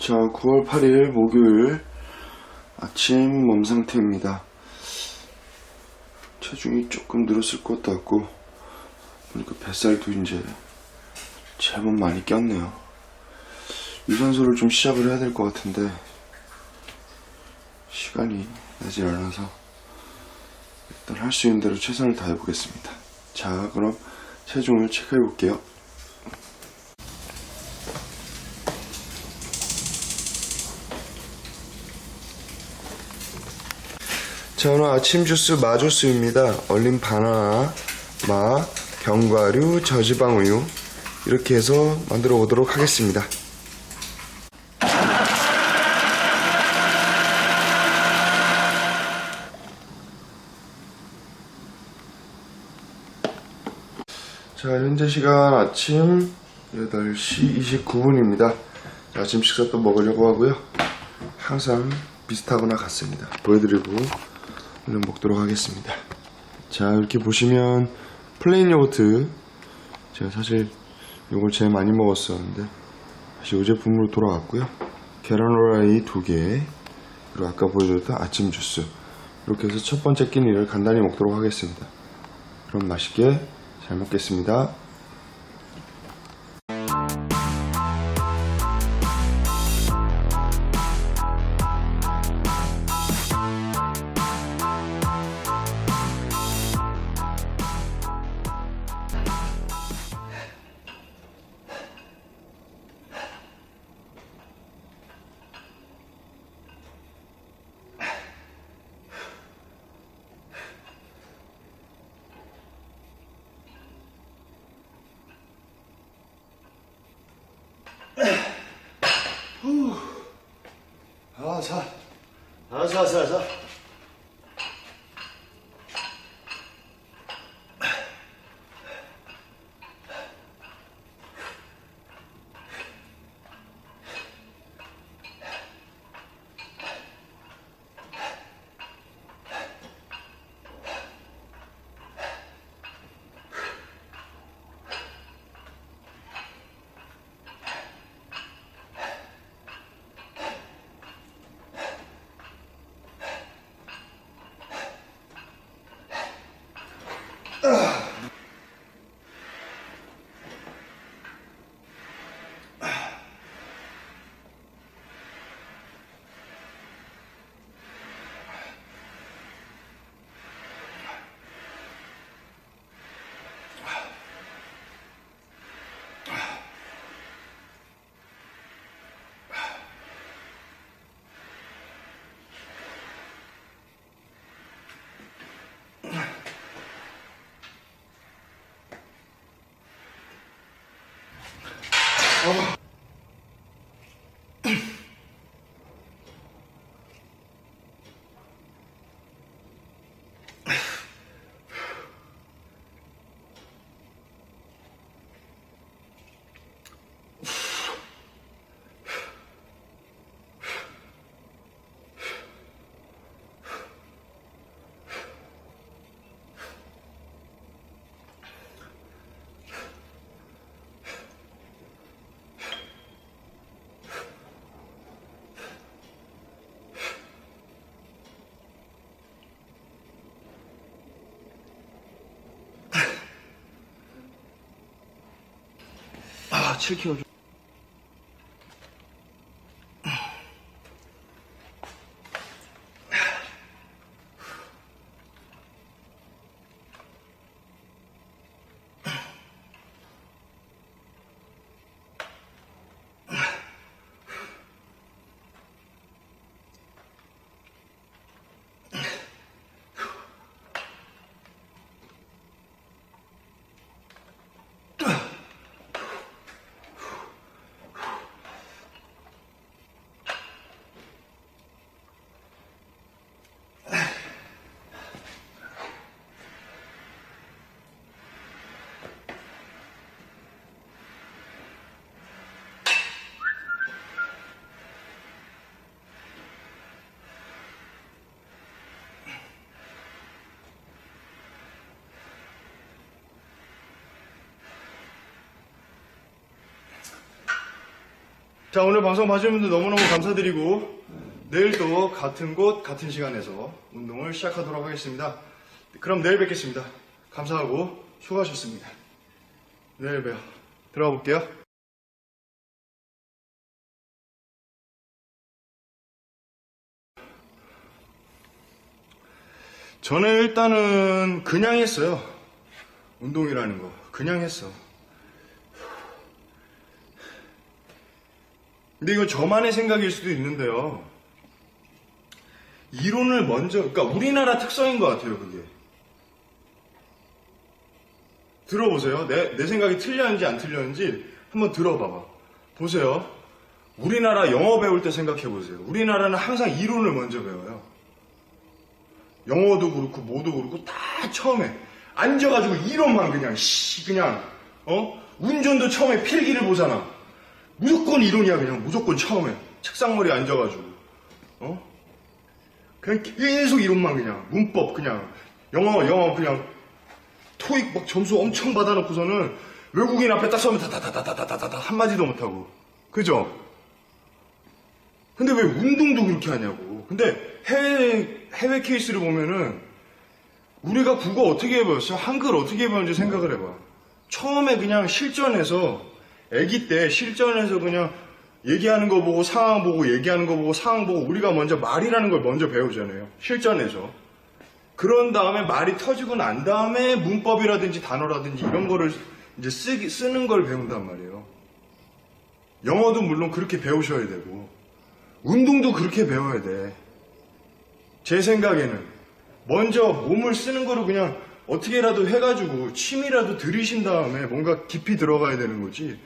자, 9월 8일 목요일 아침 몸 상태입니다. 체중이 조금 늘었을 것도 같고, 보니까 뱃살도 이제 제법 많이 꼈네요. 유산소를 좀 시작을 해야 될 것 같은데, 시간이 나질 않아서, 일단 할 수 있는 대로 최선을 다해 보겠습니다. 자, 그럼 체중을 체크해 볼게요. 자, 오늘 아침 주스 마주스입니다. 얼린 바나나, 마, 견과류, 저지방 우유 이렇게 해서 만들어 보도록 하겠습니다. 자, 현재 시간 아침 8시 29분입니다. 아침 식사 또 먹으려고 하고요. 항상 비슷하거나 같습니다. 보여드리고 얼른 먹도록 하겠습니다. 자, 이렇게 보시면 플레인 요거트 제가 사실 이걸 제일 많이 먹었었는데 다시 이 제품으로 돌아왔고요. 계란 후라이 두 개, 그리고 아까 보여드렸던 아침 주스 이렇게 해서 첫 번째 끼니를 간단히 먹도록 하겠습니다. 그럼 맛있게 잘 먹겠습니다. 아, 자. 아, 자, 자, 자. 7kg. 자, 오늘 방송 봐주신 분들 너무너무 감사드리고, 내일 또 같은 곳, 같은 시간에서 운동을 시작하도록 하겠습니다. 그럼 내일 뵙겠습니다. 감사하고 수고하셨습니다. 내일 봬요. 들어가 볼게요. 저는 일단은 그냥 했어요. 운동이라는 거. 그냥 했어. 근데 이건 저만의 생각일 수도 있는데요. 이론을 먼저, 그러니까 우리나라 특성인 것 같아요, 그게. 들어보세요. 내, 내 생각이 틀렸는지 안 틀렸는지 한번 들어봐봐. 보세요. 우리나라 영어 배울 때 생각해 보세요. 우리나라는 항상 이론을 먼저 배워요. 영어도 그렇고 뭐도 그렇고 다 처음에 앉아가지고 이론만 그냥 씨 그냥 어 운전도 처음에 필기를 보잖아. 무조건 이론이야 그냥. 무조건 처음에. 책상머리에 앉아가지고. 어? 그냥 계속 이론만 그냥. 문법 그냥. 영어 영어 그냥. 토익 막 점수 엄청 받아놓고서는 외국인 앞에 딱 서면 다다다다다다다 한마디도 못하고. 그죠? 근데 왜 운동도 그렇게 하냐고. 근데 해외 해외 케이스를 보면은 우리가 국어 어떻게 해봤어요? 한글 어떻게 해봤는지 생각을 해봐. 처음에 그냥 실전에서 아기 때 실전에서 그냥 얘기하는 거 보고 상황 보고 얘기하는 거 보고 상황 보고 우리가 먼저 말이라는 걸 먼저 배우잖아요. 실전에서. 그런 다음에 말이 터지고 난 다음에 문법이라든지 단어라든지 이런 거를 이제 쓰기, 쓰는 걸 배운단 말이에요. 영어도 물론 그렇게 배우셔야 되고, 운동도 그렇게 배워야 돼. 제 생각에는. 먼저 몸을 쓰는 거로 그냥 어떻게라도 해가지고 취미라도 들이신 다음에 뭔가 깊이 들어가야 되는 거지.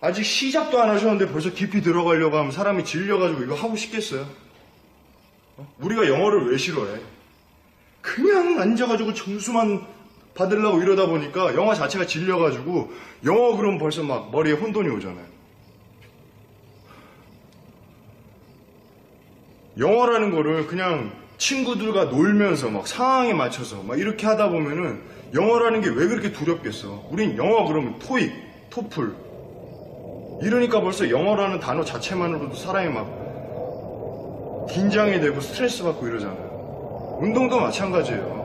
아직 시작도 안 하셨는데 벌써 깊이 들어가려고 하면 사람이 질려가지고 이거 하고 싶겠어요? 어? 우리가 영어를 왜 싫어해? 그냥 앉아가지고 점수만 받으려고 이러다 보니까 영어 자체가 질려가지고 영어 그럼 벌써 막 머리에 혼돈이 오잖아요. 영어라는 거를 그냥 친구들과 놀면서 막 상황에 맞춰서 막 이렇게 하다 보면은 영어라는 게 왜 그렇게 두렵겠어? 우린 영어 그러면 토익, 토플 이러니까 벌써 영어라는 단어 자체만으로도 사람이 막 긴장이 되고 스트레스 받고 이러잖아요. 운동도 마찬가지예요.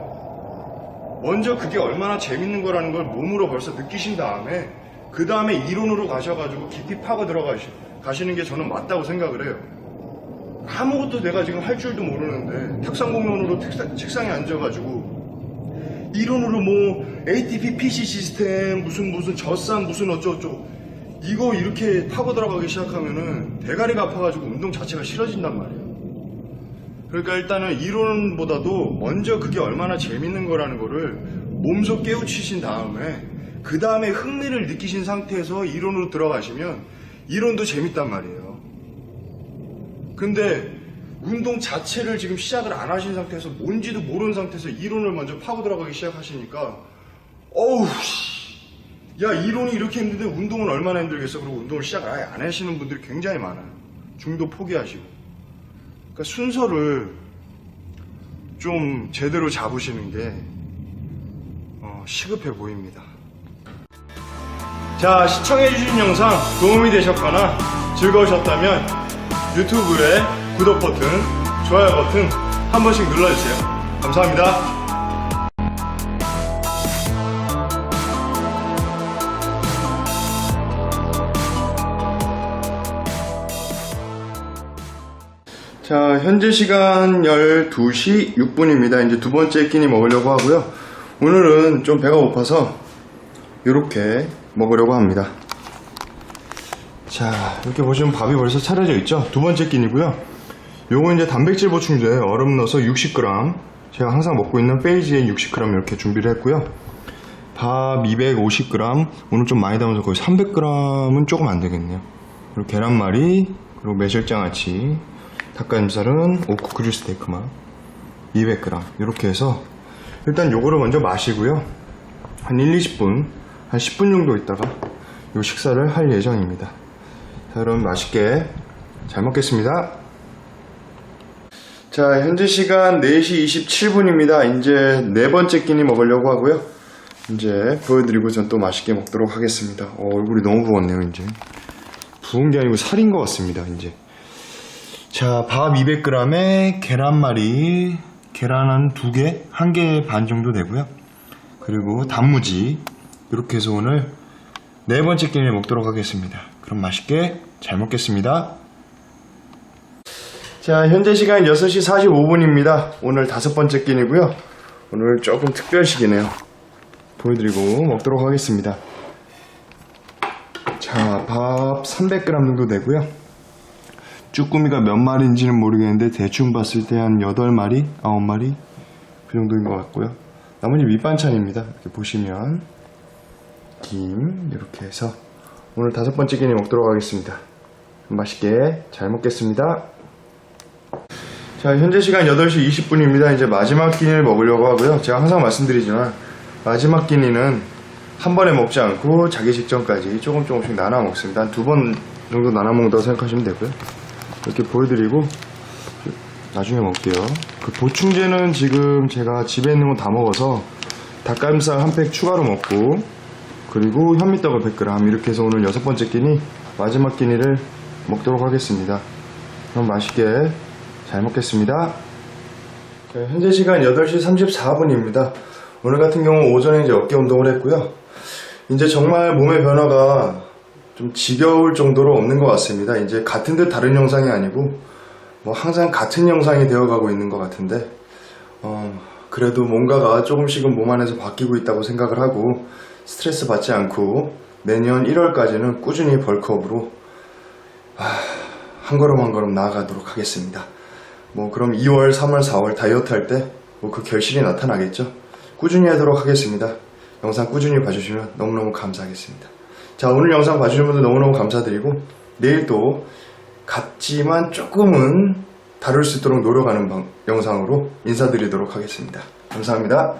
먼저 그게 얼마나 재밌는 거라는 걸 몸으로 벌써 느끼신 다음에 그 다음에 이론으로 가셔가지고 깊이 파고 들어가시, 가시는 게 저는 맞다고 생각을 해요. 아무것도 내가 지금 할 줄도 모르는데 탁상 공론으로 책상, 책상에 앉아가지고 이론으로 뭐 ATP PC 시스템 무슨 무슨 젖산 무슨 어쩌고저쩌고 이거 이렇게 파고 들어가기 시작하면은 대가리가 아파가지고 운동 자체가 싫어진단 말이에요. 그러니까 일단은 이론보다도 먼저 그게 얼마나 재밌는 거라는 거를 몸소 깨우치신 다음에 그 다음에 흥미를 느끼신 상태에서 이론으로 들어가시면 이론도 재밌단 말이에요. 근데 운동 자체를 지금 시작을 안 하신 상태에서 뭔지도 모르는 상태에서 이론을 먼저 파고 들어가기 시작하시니까 어우 씨. 야 이론이 이렇게 힘든데 운동은 얼마나 힘들겠어 그리고 운동을 시작을 아예 안 하시는 분들이 굉장히 많아요 중도 포기하시고 그러니까 순서를 좀 제대로 잡으시는 게 어, 시급해 보입니다 자 시청해주신 영상 도움이 되셨거나 즐거우셨다면 유튜브에 구독 버튼, 좋아요 버튼 한 번씩 눌러주세요. 감사합니다. 자, 현재 시간 12시 6분입니다. 이제 두 번째 끼니 먹으려고 하고요. 오늘은 좀 배가 고파서 이렇게 먹으려고 합니다. 자, 이렇게 보시면 밥이 벌써 차려져 있죠? 두 번째 끼니고요. 요거 이제 단백질 보충제 얼음 넣어서 60g. 제가 항상 먹고 있는 페이지에 60g 이렇게 준비를 했고요. 밥 250g. 오늘 좀 많이 담아서 거의 300g은 조금 안 되겠네요. 그리고 계란말이, 그리고 매실장아찌, 닭가슴살은 오크 그릴 스테이크 맛 200g. 이렇게 해서 일단 요거를 먼저 마시고요. 한 1, 20분, 한 10분 정도 있다가 요 식사를 할 예정입니다. 자, 그럼 맛있게 잘 먹겠습니다. 자, 현재 시간 4시 27분입니다. 이제 네 번째 끼니 먹으려고 하고요. 이제 보여드리고 전 또 맛있게 먹도록 하겠습니다. 어, 얼굴이 너무 부었네요, 이제. 부은 게 아니고 살인 것 같습니다, 이제. 자, 밥 200g에 계란말이, 계란 한 두 개, 한 개 반 정도 되고요. 그리고 단무지, 이렇게 해서 오늘 네 번째 끼니를 먹도록 하겠습니다. 그럼 맛있게 잘 먹겠습니다. 자, 현재 시간 6시 45분입니다. 오늘 다섯 번째 끼니고요. 오늘 조금 특별식이네요. 보여드리고 먹도록 하겠습니다. 자, 밥 300g 정도 되고요. 쭈꾸미가 몇 마리인지는 모르겠는데 대충 봤을 때 한 8마리, 9마리 그 정도인 것 같고요. 나머지 밑반찬입니다. 이렇게 보시면 김 이렇게 해서 오늘 다섯 번째 끼니 먹도록 하겠습니다. 맛있게 잘 먹겠습니다. 자, 현재 시간 8시 20분입니다. 이제 마지막 끼니를 먹으려고 하고요. 제가 항상 말씀드리지만 마지막 끼니는 한 번에 먹지 않고 자기 직전까지 조금 조금씩 나눠 먹습니다. 한 두 번 정도 나눠 먹는다고 생각하시면 되고요. 이렇게 보여드리고 나중에 먹을게요. 그 보충제는 지금 제가 집에 있는 거다 먹어서 닭가슴살 한 팩 추가로 먹고 그리고 현미떡을 100g 이렇게 해서 오늘 여섯 번째 끼니 마지막 끼니를 먹도록 하겠습니다. 그럼 맛있게 잘 먹겠습니다. 자, 현재 시간 8시 34분입니다. 오늘 같은 경우 오전에 이제 어깨 운동을 했고요. 이제 정말 몸의 변화가 좀 지겨울 정도로 없는 것 같습니다. 이제 같은 듯 다른 영상이 아니고 뭐 항상 같은 영상이 되어가고 있는 것 같은데 어, 그래도 뭔가가 조금씩은 몸 안에서 바뀌고 있다고 생각을 하고 스트레스 받지 않고 내년 1월까지는 꾸준히 벌크업으로 아, 한 걸음 한 걸음 나아가도록 하겠습니다. 뭐 그럼 2월, 3월, 4월 다이어트 할 때 뭐 그 결실이 나타나겠죠. 꾸준히 하도록 하겠습니다. 영상 꾸준히 봐주시면 너무너무 감사하겠습니다. 자 오늘 영상 봐주신 분들 너무너무 감사드리고 내일 또 같지만 조금은 다룰 수 있도록 노력하는 방- 영상으로 인사드리도록 하겠습니다. 감사합니다.